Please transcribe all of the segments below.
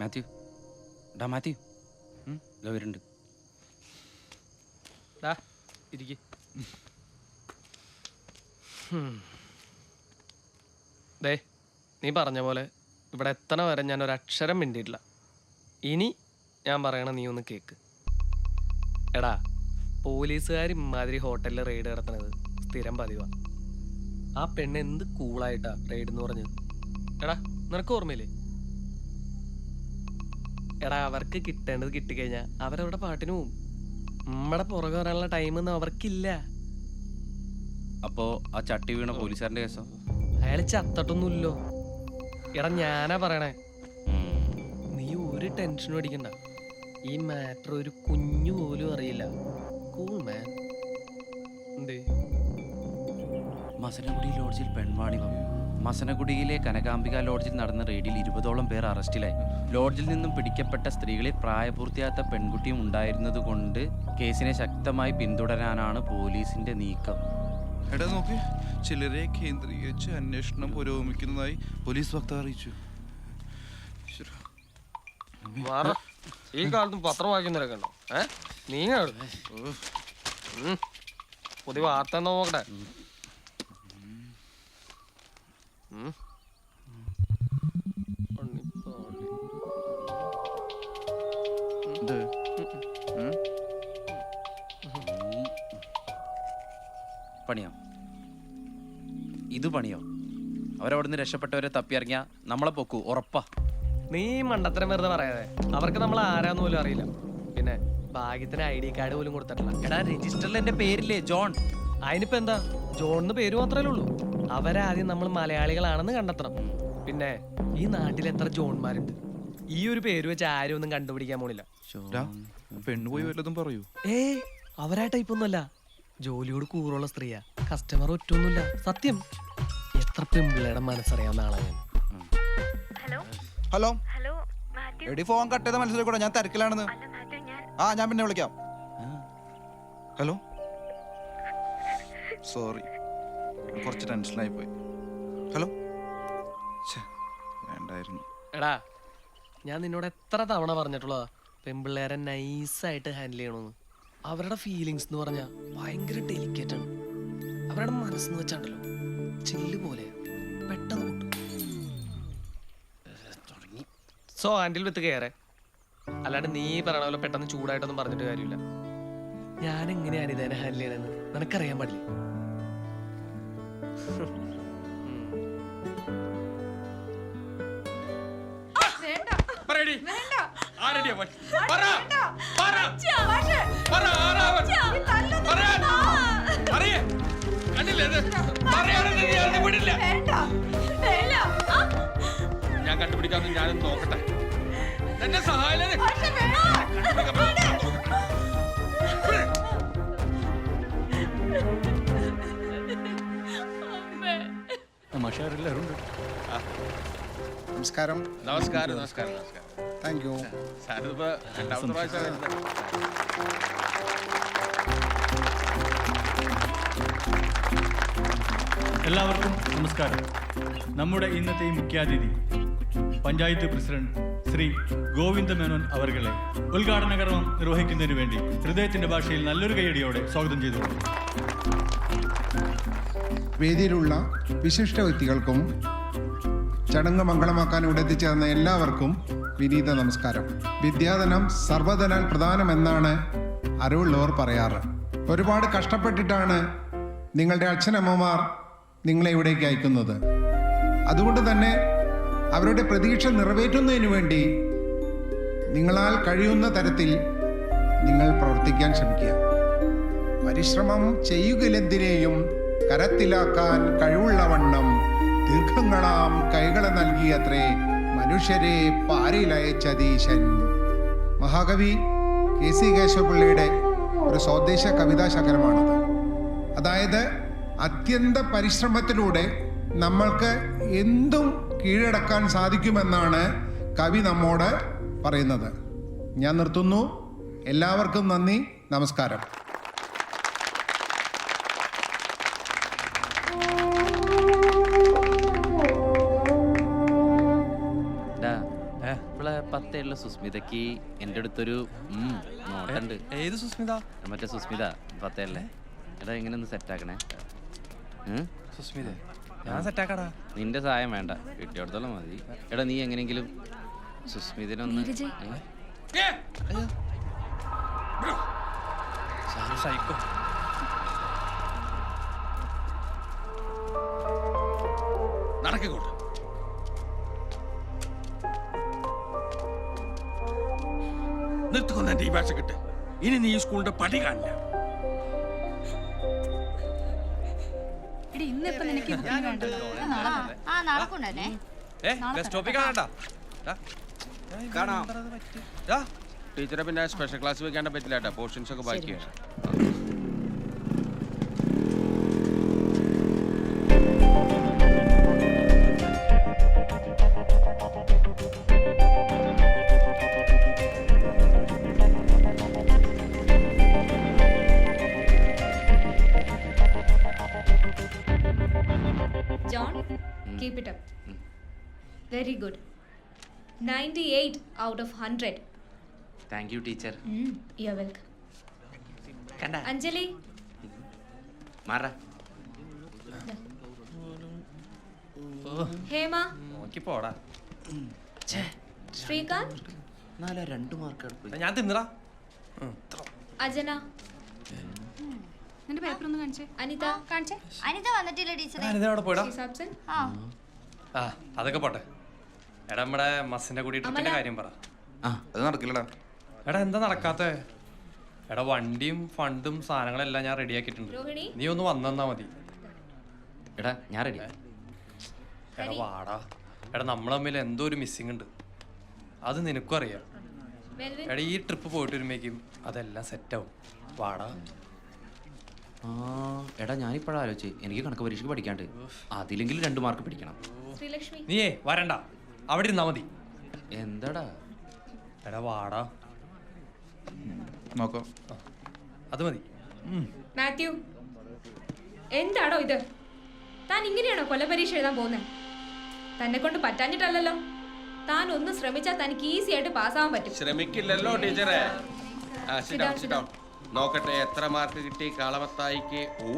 മാത്യു. ഡാ മാത്യു. ഇതാ ഡാ ഇരിക്ക്. ദേ നീ പറഞ്ഞ പോലെ ഇവിടെ എത്തണ വരെ ഞാൻ ഒരു അക്ഷരം മിണ്ടിയിട്ടില്ല. ഇനി ഞാൻ പറയണ നീ ഒന്ന് കേക്ക്. എടാ പോലീസുകാർ ഇമാതിരി ഹോട്ടലിൽ റെയ്ഡ് നടത്തണത് സ്ഥിരം പതിവാ. ആ പെണ്ണ് എന്ത് കൂളായിട്ടാ റെയ്ഡ് എന്ന് പറഞ്ഞത്? എടാ നിനക്ക് ഓർമ്മയില്ലേ? എടാ അവർക്ക് കിട്ടേണ്ടത് കിട്ടിക്കഴിഞ്ഞാൽ അവരവിടെ പാട്ടിന് പോവും. നമ്മടെ പുറകെ വരാനുള്ള ടൈമൊന്നും അവർക്കില്ല. അപ്പോ ആ ചട്ടി വീണ പോലീസുകാരന്റെ കേസോ? അയാൾ ചത്തട്ടൊന്നുമില്ലോ. എടാ ഞാനാ പറയണേ. നീ ഒരു ടെൻഷനും അടിക്കണ്ട. ഈ മാറ്റർ ഒരു കുഞ്ഞു പോലും അറിയില്ല. കൂൾ മാൻ എന്തേ? മസനഗുഡി ലോഡ്ജിൽ പെൺവാണിഭം മസനഗുഡിയിലെ കനകാംബിക ലോഡ്ജിൽ നടന്ന റെയ്ഡിൽ ഇരുപതോളം പേർ അറസ്റ്റിലായി. ലോഡ്ജിൽ നിന്നും പിടിക്കപ്പെട്ട സ്ത്രീകളിൽ പ്രായപൂർത്തിയാത്ത പെൺകുട്ടിയും ഉണ്ടായിരുന്നതുകൊണ്ട് കേസിനെ ശക്തമായി പിന്തുടരാനാണ് പോലീസിന്റെ നീക്കം. എടാ നോക്ക്. ചിലരെ കേന്ദ്രീകരിച്ച് അന്വേഷണം പുരോഗമിക്കുന്നതായി പോലീസ് വക്താവ് അറിയിച്ചു. ഈ കാലത്തും പത്രം വായിക്കുന്നവരൊക്കെ ഉണ്ടോ ഏ? നീ പുതിയ വാർത്ത നോക്കട്ടെ? പണിയോ? ഇത് പണിയോ? അവരവിടുന്ന് രക്ഷപ്പെട്ടവരെ തപ്പിയിറങ്ങിയ നമ്മളെ പൊക്കു ഉറപ്പാ. നീ മണ്ടത്തരം വെറുതെ പറയാതെ. അവർക്ക് നമ്മൾ ആരാന്ന് പോലും അറിയില്ല. പിന്നെ ഭാഗ്യത്തിന് ഐ ഡി കാർഡ് പോലും കൊടുത്തിട്ടില്ല. എടാ രജിസ്റ്ററിൽ എന്റെ പേരില്ലേ ജോൺ? അതിനിപ്പോ എന്താ? ജോണിന് പേര് മാത്രമേ ഉള്ളൂ. അവരാദ്യം നമ്മൾ മലയാളികളാണെന്ന് കണ്ടെത്തണം. പിന്നെ ഈ നാട്ടിൽ എത്ര ജോൺമാരുണ്ട്? ഈ ഒരു പേര് വെച്ച് ആരും ഒന്നും കണ്ടുപിടിക്കാൻ പോണില്ല. ഡാ, പെണ്ണ് പോയി വല്ലതും പറയൂ. ഏ അവരാ ടൈപ്പ് ഒന്നുമല്ല. ജോലിയോട് കൂറുള്ള സ്ത്രീയാ. കസ്റ്റമർ ഒറ്റൊന്നുമില്ല. സത്യം. എത്ര പെൺപിള്ളയുടെ മനസ്സറിയാവുന്ന ആളാ ഞാൻ. ഹലോ ഹലോ എടി ഫോൺ കട്ട് ചെയ്ത മനസ്സിലാക്കൂടാ? ഞാൻ തിരക്കിലാണെന്ന്. ആ ഞാൻ പിന്നെ വിളിക്കാം. ഹലോ സോറി കുറച്ച് ടെൻഷനായി പോയി. ഹലോ വേണ്ടായിരുന്നു. എടാ ഞാൻ നിന്നോട് എത്ര തവണ പറഞ്ഞിട്ടുള്ളതാ പെമ്പിള്ളേരെ നൈസായിട്ട് ഹാൻഡിൽ ചെയ്യണമെന്ന് അവരുടെ ഫീലിങ്സ് എന്ന് പറഞ്ഞാൽ ഭയങ്കര ഡെലിക്കേറ്റ് ആണ്. അവരുടെ മനസ്സെന്ന് വെച്ചാണ്ടല്ലോ ചില്ല് പോലെ പെട്ടെന്ന് പൊട്ടും. സോ ഹാൻഡിൽ വിത്ത് കയറെ അല്ലാണ്ട് നീ പറയണ പോലെ പെട്ടെന്ന് ചൂടായിട്ടൊന്നും പറഞ്ഞിട്ട് കാര്യമില്ല. ഞാൻ എങ്ങനെയാണ് ഇതിനെ ഹാൻഡിൽ ചെയ്യണമെന്ന് നിനക്കറിയാൻ പാടില്ല? പറയടി. ആരടി അവൻ? പറ. പറ. പറയാൻ കണ്ടില്ലേ ഇത്? പറയാണെന്ന് നീ അറിഞ്ഞു വിടില്ല. ഞാൻ കണ്ടുപിടിക്കാമെന്ന് ഞാനൊന്ന് നോക്കട്ടെ. എന്നെ സഹായം നമസ്കാരം. നമസ്കാരം നമസ്കാരം നമസ്കാരം. താങ്ക് യു സാറിപ്പോ രണ്ടാമത്തെ പ്രാവശ്യം വരുന്നത് എല്ലാവർക്കും നമസ്കാരം. നമ്മുടെ ഇന്നത്തെ മുഖ്യാതിഥി പഞ്ചായത്ത് പ്രസിഡന്റ് ശ്രീ ഗോവിന്ദ മേനോൻ അവർകളെ ഉദ്ഘാടന കർമ്മം നിർവഹിക്കുന്നതിന് വേണ്ടി ഹൃദയത്തിന്റെ ഭാഷയിൽ നല്ലൊരു കൈയടിയോടെ സ്വാഗതം ചെയ്തു വേദിയിലുള്ള വിശിഷ്ട വ്യക്തികൾക്കും ചടങ്ങ് മംഗളമാക്കാൻ ഇവിടെ എത്തിച്ചേർന്ന എല്ലാവർക്കും വിനീത നമസ്കാരം. വിദ്യാധനം സർവധനാൽ പ്രധാനമെന്നാണ് അറിവുള്ളവർ പറയാറ്. ഒരുപാട് കഷ്ടപ്പെട്ടിട്ടാണ് നിങ്ങളുടെ അച്ഛനമ്മമാർ നിങ്ങളെ ഇവിടേക്ക് അയക്കുന്നത്. അതുകൊണ്ട് തന്നെ അവരുടെ പ്രതീക്ഷ നിറവേറ്റുന്നതിന് വേണ്ടി നിങ്ങളാൽ കഴിയുന്ന തരത്തിൽ നിങ്ങൾ പ്രവർത്തിക്കാൻ ശ്രമിക്കുക. പരിശ്രമം ചെയ്യുകലെന്തിനേയും കരത്തിലാക്കാൻ കഴിവുള്ളവണ്ണം ദീർഘങ്ങളാം കൈകളെ നൽകിയത്രേ മനുഷ്യരെ പാരിലയച്ചതീശൻ. മഹാകവി കെ സി കേശവപിള്ളയുടെ ഒരു സ്വദേശ കവിതാ ശകലമാണത് അതായത് അത്യന്ത പരിശ്രമത്തിലൂടെ നമ്മൾക്ക് എന്തും കീഴടക്കാൻ സാധിക്കുമെന്നാണ് കവി നമ്മോട് പറയുന്നത്. ഞാൻ നിർത്തുന്നു. എല്ലാവർക്കും നന്ദി. നമസ്കാരം. ഡാ, സുസ്മിതക്ക് എന്റെ എന്റെ അടുത്തൊരു നോട്ടുണ്ട്. ഏത് സുസ്മിത? മറ്റേ സുസ്മിത പത്തല്ലേ? എടാ ഇങ്ങനെ ഒന്ന് സെറ്റാക്കണേ സുസ്മിത ഞാൻ സെറ്റാക്കടാ. നിന്റെ സഹായം വേണ്ട. കിട്ടിയോടത്തോളം മതി. എടാ നീ എങ്ങനെയെങ്കിലും സുസ്മിതനൊന്ന് സൈക്കോ നടക്കിക്കോട്ടെ നിർത്തുകൊണ്ട എന്റെ ഈ ഭാഷ കിട്ട്. ഇനി നീ ഈ സ്കൂളിന്റെ പടി കാണില്ല. എടി ഇന്നിപ്പോ നിനക്ക് ഈ ബുക്കിംഗ് വേണ്ടല്ലോ ഞാൻ നാളെ തരാം. ആ നാളെ കൊണ്ടുവരണേ കാണാം. ടീച്ചറെ പിന്നെ സ്പെഷ്യൽ ക്ലാസ് വെക്കാൻ പറ്റില്ല കേട്ടോ. പോർഷൻസ് ഒക്കെ ബാക്കിയാണ്. Very good. 98 out of 100. Thank you teacher you are. കണ്ട. Anjali, മാറ. Hema, നോക്കി പോടാ. ശ്രീകാന്ത്? നാല രണ്ട് മാർക്ക് ഞാൻ തിന്നടാ. Ajana, നിന്റെ പേപ്പർ ഒന്ന് കാണിച്ചേ. അനിത? കാണിച്ചേ. അനിത വന്നിട്ടില്ല ടീച്ചർ അനിത അവിടെ പോയിടാ. ആ അതൊക്കെ പോട്ടെ. എടാ നമ്മുടെ മസിന്റെ കൂടി ട്രിപ്പിന്റെ കാര്യം പറ. ആ അത് നടക്കില്ലടാ. എടാ എന്താ നടക്കാത്തെ? എടാ വണ്ടിയും ഫണ്ടും സാധനങ്ങളെല്ലാം ഞാൻ റെഡിയാക്കിയിട്ടുണ്ട് രോഹിണി. നീ ഒന്ന് വന്നാ മതി. എടാ ഞാൻ റെഡി എടാ വാടാ. എടാ നമ്മൾ തമ്മിൽ എന്തോ ഒരു മിസ്സിംഗ് ഉണ്ട്. അത് നിനക്കും അറിയാം. എടാ ഈ ട്രിപ്പ് പോയിട്ട് വരുമ്പോഴേക്കും അതെല്ലാം സെറ്റാവും വാടാ. ആ എടാ ഞാനിപ്പോഴാ ആലോചിച്ച്. എനിക്ക് കണക്ക് പരീക്ഷയ്ക്ക് പഠിക്കാണ്ട്. അതിലെങ്കിലും രണ്ട് മാർക്ക് പിടിക്കണം. Srilakshmi, നീയേ വരണ്ട. അവിടെ ഇരുന്നാ മതി. എന്താടാ? എടാ വാടാ. നോക്കോ. അത് മതി. മാത്യു എന്താടോ ഇത്? താൻ ഇങ്ങനെയാണോ കൊലപരീക്ഷ എഴുതാൻ പോകുന്നത് തന്നെ കൊണ്ട് പറ്റാഞ്ഞിട്ടല്ലല്ലോ. താൻ ഒന്ന് ശ്രമിച്ചാൽ തനിക്ക് ഈസി ആയിട്ട് പാസ്സാവാൻ പറ്റും. ശ്രമിക്കില്ലല്ലോ ടീച്ചറെ. ആ Sit sit down, down, sit sit down. നോക്കട്ടെ എത്ര മാർക്ക് കിട്ടി കാളവത്തായിക്ക്? ഓ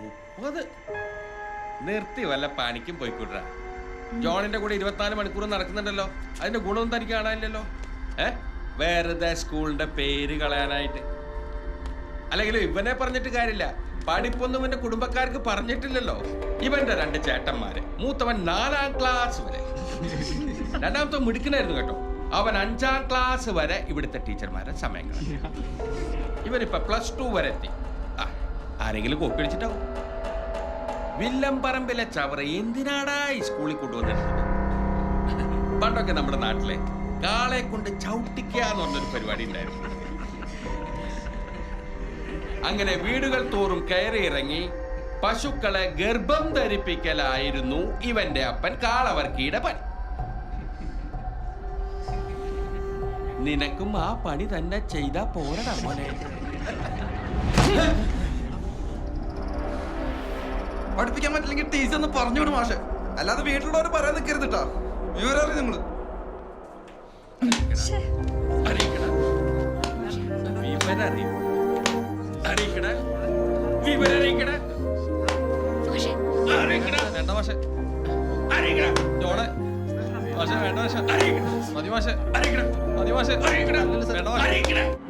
മുപ്പത്. നിർത്തി വല്ല പണിക്കും പോയിക്കൂട്ടാ ജോണിന്റെ കൂടെ ഇരുപത്തിനാല് മണിക്കൂർ നടക്കുന്നുണ്ടല്ലോ. അതിന്റെ ഗുണമൊന്നും തനിക്ക് കാണാനില്ലല്ലോ. ഏ? വേറെ സ്കൂളിന്റെ പേര് കളയാനായിട്ട്. അല്ലെങ്കിൽ ഇവനെ പറഞ്ഞിട്ട് കാര്യമില്ല. പഠിപ്പൊന്നും ഇവന്റെ കുടുംബക്കാർക്ക് പറഞ്ഞിട്ടില്ലല്ലോ. ഇവന്റെ രണ്ട് ചേട്ടന്മാര്. മൂത്തവൻ നാലാം ക്ലാസ് വരെ. രണ്ടാമത്തെ മിടുക്കനായിരുന്നു കേട്ടോ. അവൻ അഞ്ചാം ക്ലാസ് വരെ ഇവിടുത്തെ ടീച്ചർമാരെ സമയം കളഞ്ഞു. പ്ലസ് ടു വരെ എത്തി. ആരെങ്കിലും കോപ്പി അടിച്ചിട്ടാവും. വില്ലംപറമ്പിലെ ചവറ എന്തിനാടാ ഈ സ്കൂളിൽ കൊണ്ടുവന്നിരുന്നത്? പണ്ടൊക്കെ നമ്മുടെ നാട്ടിലെ കാളെ കൊണ്ട് ചവിട്ടിക്കുക എന്ന് പറഞ്ഞൊരു പരിപാടി ഉണ്ടായിരുന്നു. അങ്ങനെ വീടുകൾ തോറും കയറി ഇറങ്ങി പശുക്കളെ ഗർഭം ധരിപ്പിക്കലായിരുന്നു ഇവന്റെ അപ്പൻ കാളവർക്കിയുടെ പണി. നിനക്കും ആ പണി തന്നെ ചെയ്താ പോരടാ മോനെ. പഠിപ്പിക്കാൻ പറ്റില്ലെങ്കിൽ ടീച്ചർ ഒന്ന് പറഞ്ഞു വിടും മാഷെ. അല്ലാതെ വീട്ടിലുള്ളവർ പറയാൻ നിൽക്കരുത് കേട്ടോ വിവരം നിങ്ങൾ നിങ്ങൾ വേണ്ട മാഷെ. അറിയിക്കണ ജോണെ. മാഷെ വേണ്ട മാഷെ. അറിയിക്കണ മതി മാഷെ. മതി മാഷെ. വേണ്ട മാഷെ.